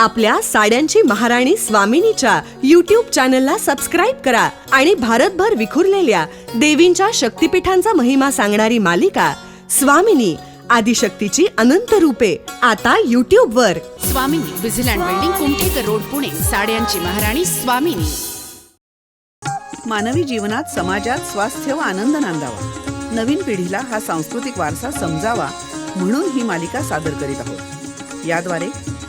आपल्या साड्यांची महाराणी स्वामिनीच्या युट्यूब चॅनलला सबस्क्राईब करा आणि भारतभर विखुरलेल्या देवींच्या शक्तिपीठांचा महिमा सांगणारी मालिका स्वामिनी आदिशक्तीची अनंत रूपे आता युट्यूब वर. Swamini Bizzyland building Kumthekar road Pune. साड्यांची महाराणी स्वामिनी. मानवी जीवनात समाजात स्वास्थ्य व आनंद नांदावा. नवीन पिढीला हा सांस्कृतिक वारसा समजावा म्हणून ही मालिका सादर करीत आहोत. याद्वारे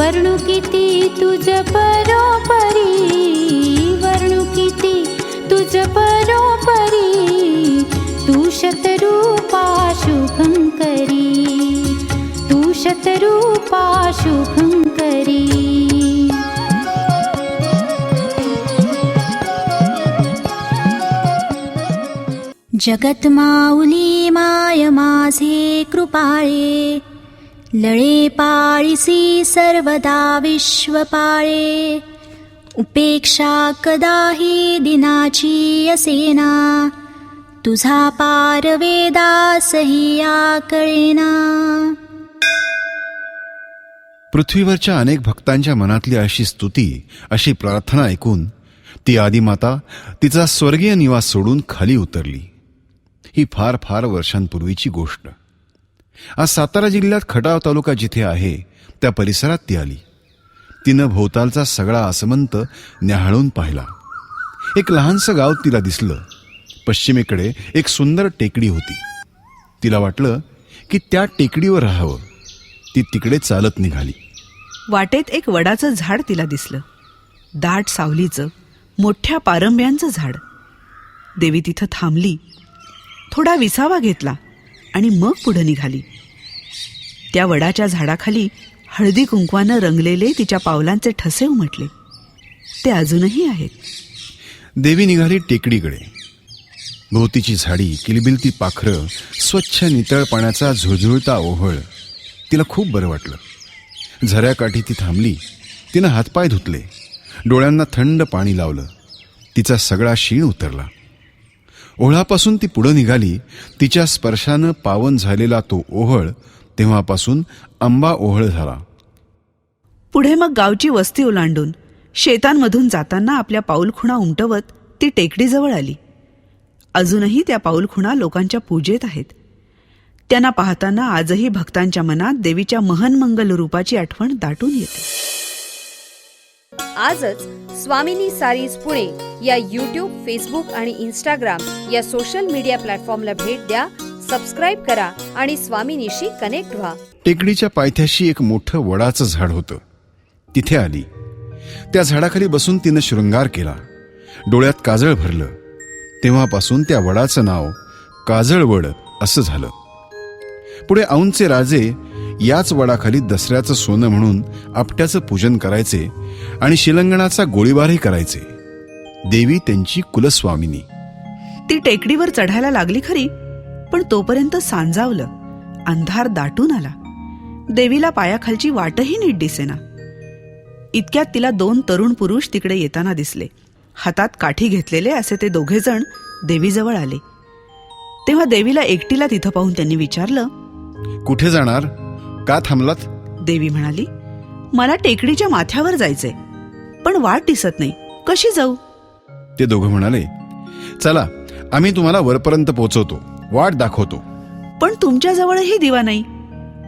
वर्णू किती तुझ परोपरी वर्णू किती तुझ परोपरी तू शतरूपा शुभंकरी तू शतरूपा शुभंकरी. जगत माऊली माय माझे कृपाळे लळे पाळीसी सर्वदा विश्वपाळे उपेक्षा कदाही दिनाची असेना। तुझा पार वेदासही कळेना। पृथ्वीवरच्या अनेक भक्तांच्या मनातली अशी स्तुती अशी प्रार्थना ऐकून ती आदिमाता तिचा स्वर्गीय निवास सोडून खाली उतरली. ही फार फार वर्षांपूर्वीची गोष्ट. आज सातारा जिल्ह्यात खटाव तालुका जिथे आहे त्या परिसरात ती आली. तिनं भोवतालचा सगळा आसमंत न्याहाळून पाहिला. एक लहानसं गाव तिला दिसलं. पश्चिमेकडे एक सुंदर टेकडी होती. तिला वाटलं की त्या टेकडीवर राहावं. ती तिकडे चालत निघाली. वाटेत एक वडाचं झाड तिला दिसलं. दाट सावलीचं मोठ्या पारंब्यांचं झाड. देवी तिथं थांबली. थोडा विसावा घेतला आणि मग पुढं निघाली. त्या वडाच्या झाडाखाली हळदी कुंकवानं रंगलेले तिच्या पावलांचे ठसे उमटले. ते अजूनही आहेत. देवी निघाली टेकडीकडे. भोवतीची झाडी किलबिलती पाखरं स्वच्छ नितळ पाण्याचा झुळझुळता ओहळ तिला खूप बरं वाटलं. झऱ्याकाठी ती थांबली तिनं हातपाय धुतले डोळ्यांना थंड पाणी लावलं तिचा सगळा शीण उतरला. ओहळापासून ती पुढं निघाली तिच्या स्पर्शानं पावन झालेला तो ओहळ तेव्हापासून आंबा ओहळ झाला. पुढे मग गावची वस्ती ओलांडून शेतांमधून जाताना आपल्या पाऊलखुणा उमटवत ती टेकडीजवळ आली. अजूनही त्या पाऊलखुणा लोकांच्या पूजेत आहेत. त्यांना पाहताना आजही भक्तांच्या मनात देवीच्या महनमंगल रूपाची आठवण दाटून येते. आजच स्वामिनी सारीज पुणे या यूट्यूब फेसबुक आणि इंस्टाग्राम या सोशल मीडिया प्लॅटफॉर्मला भेट द्या. सबस्क्राईब करा आणि स्वामिनीशी कनेक्ट व्हा. टेकडीच्या पायथ्याशी एक मोठं वडाचं झाड होतं. तिथे आली. त्या झाडाखाली बसून तिनं शृंगार केला. डोळ्यात काजळ भरलं. तेव्हापासून त्या वडाचं नाव काजळवड असं झालं. पुढे औंचे राजे याच वडाखाली दसऱ्याचं सोनं म्हणून आपट्याचं पूजन करायचे आणि शिलंगणाचा गोळीबारही करायचे. देवी त्यांची कुलस्वामिनी. ती टेकडीवर चढायला लागली खरी पण तोपर्यंत सांजावलं. अंधार दाटून आला. देवीला पायाखालची वाटही नीट दिसेना. इतक्यात तिला दोन तरुण पुरुष तिकडे येताना दिसले. हातात काठी घेतलेले असे ते दोघेजण देवीजवळ आले. तेव्हा देवीला एकटीला तिथं पाहून त्यांनी विचारलं कुठे जाणार? का थांबलात? देवी म्हणाली मला टेकडीच्या माथ्यावर जायचंय पण वाट दिसत नाही. कशी जाऊ? ते दोघं म्हणाले चला आम्ही तुम्हाला वरपर्यंत पोहोचवतो वाट दाखवतो. पण तुमच्याजवळही दिवा नाही.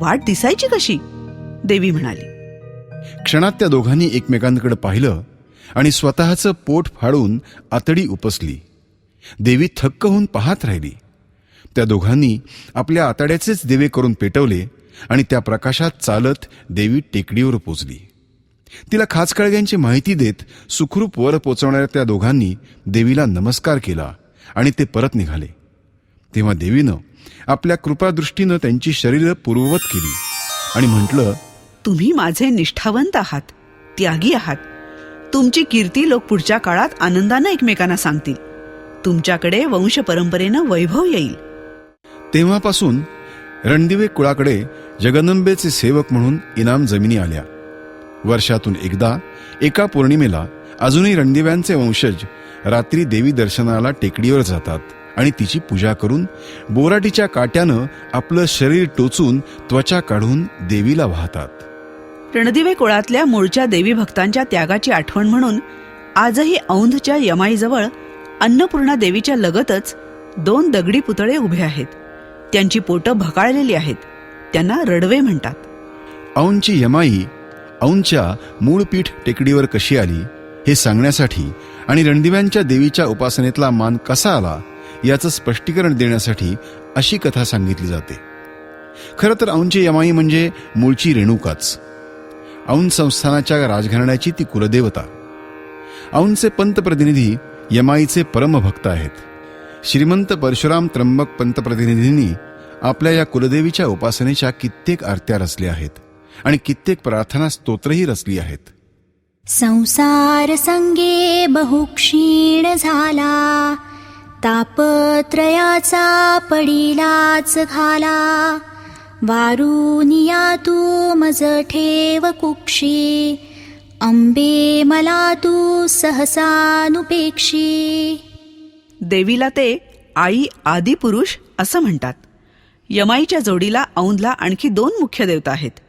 वाट दिसायची कशी? देवी म्हणाली. क्षणात त्या दोघांनी एकमेकांकडे पाहिलं आणि स्वतःचं पोट फाडून आतडी उपसली. देवी थक्क होऊन पाहत राहिली. त्या दोघांनी आपल्या आतड्याचेच दिवे करून पेटवले आणि त्या प्रकाशात चालत देवी टेकडीवर पोचली. तिला खाचकळग्यांची माहिती देत सुखरूप वर पोचवणाऱ्या त्या दोघांनी देवीला नमस्कार केला आणि ते परत निघाले. तेव्हा देवीनं आपल्या कृपादृष्टीनं त्यांची शरीरं पूर्ववत केली आणि म्हटलं तुम्ही माझे निष्ठावंत आहात त्यागी आहात. तुमची कीर्ती लोक पुढच्या काळात आनंदानं एकमेकांना सांगतील. तुमच्याकडे वंश परंपरेनं वैभव येईल. तेव्हापासून रणदिवे कुळाकडे जगदंबेचे सेवक म्हणून इनाम जमिनी आल्या. वर्षातून एकदा एका पौर्णिमेला अजूनही रणदिव्यांचे वंशज रात्री देवी दर्शनाला टेकडीवर जातात. आणि तिची पूजा करून बोराटीच्या काट्यानं आपलं शरीर टोचून त्वचा काढून देवीला वाहतात. रणदिवे कुळातल्या मूळच्या देवी भक्तांच्या त्यागाची आठवण म्हणून आजही औंधच्या यमाईजवळ अन्नपूर्णा देवीच्या लगतच दोन दगडी पुतळे उभे आहेत. त्यांची पोटं भकाळलेली आहेत. त्यांना रडवे म्हणतात. औंची यमाई औंच्या मूळ पीठ टेकडीवर कशी आली हे सांगण्यासाठी आणि रणदिव्यांच्या देवीच्या उपासनेतला मान कसा आला याचं स्पष्टीकरण देण्यासाठी अशी कथा सांगितली जाते. खरं तर औंची यमाई म्हणजे मूळची रेणुकाच. औंध संस्थानाच्या राजघराण्याची ती कुलदेवता. औंधचे पंतप्रतिनिधी यमाईचे परमभक्त आहेत. श्रीमंत परशुराम त्र्यंबक पंतप्रतिनिधींनी आपल्या या कुलदेवीच्या उपासनेच्या कित्येक आरत्या रचल्या आहेत आणि कित्येक प्रार्थना स्तोत्रही रचली आहेत. संसार संगे बहु क्षीण झाला. तापत्रयाचा पडिलाच घाला. वारुनिया तू मज ठेव कुक्षी. अंबे मला तू सहसानुपेक्षी. देवीला ते आई आदिपुरुष असं म्हणतात. यमाईच्या जोडीला औंधला आणखी दोन मुख्य देवता आहेत.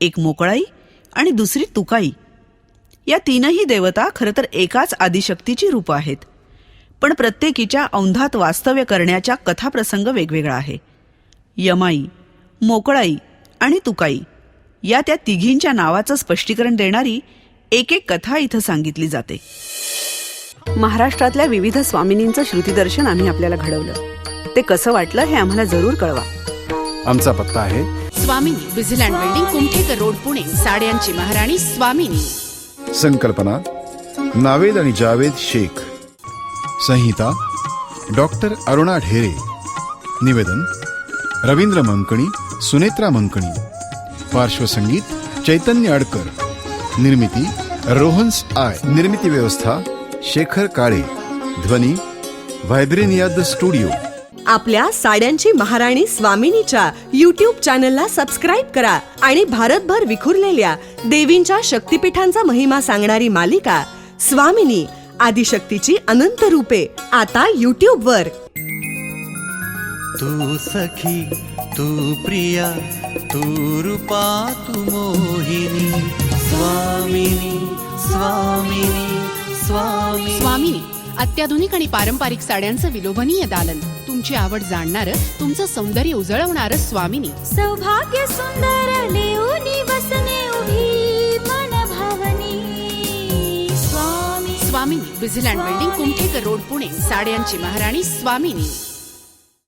एक मोकळाई आणि दुसरी तुकाई. या तीनही देवता खरं तर एकाच आदिशक्तीची रूपं आहेत. पण प्रत्येकीच्या औंधात वास्तव्य करण्याच्या कथाप्रसंग वेगवेगळा आहे. यमाई मोकळाई आणि तुकाई या त्या तिघींच्या नावाचं स्पष्टीकरण देणारी एक एक कथा इथं सांगितली जाते. महाराष्ट्रातल्या विविध स्वामिनींचं श्रुतीदर्शन आम्ही आपल्याला घडवलं. ते कसं वाटलं हे आम्हाला जरूर कळवा. आमचा पत्ता आहे. Swamini Bizzyland building Kumthekar road Pune. साड्यांची महाराणी स्वामिनी. संकल्पना नावेद आणि जावेद शेख. संहिता डॉक्टर अरुणा ढेरे. निवेदन रवींद्र मंकणी सुनेत्रा मंकणी. पार्श्वसंगीत चैतन्य अडकर. निर्मिती रोहन्स आय. निर्मिती व्यवस्था शेखर काळे. ध्वनी व्हायब्रेनिया द स्टुडिओ. आपल्या साड्यांची महाराणी स्वामिनीच्या युट्यूब चॅनलला सबस्क्राईब करा आणि भारतभर विखुरलेल्या देवींच्या शक्तिपीठांचा महिमा सांगणारी मालिका स्वामिनी. आदिशक्तीची अनंत रूपे. आता युट्यूब वर तू सखी तू प्रिया तू रूपा तू मोहिनी. स्वामिनी स्वामिनी स्वामी स्वामिनी अत्याधुनिक आणि पारंपरिक साड्यांचं विलोभनीय दालन. तुमची आवड जाणणारं तुमचं सौंदर्य उजळवणारं स्वामिनी. सौभाग्य सुंदर लेऊनी वसने उभी. Swami Swamini Bizzyland building Kumthekar road Pune. साड्यांची महाराणी स्वामिनी.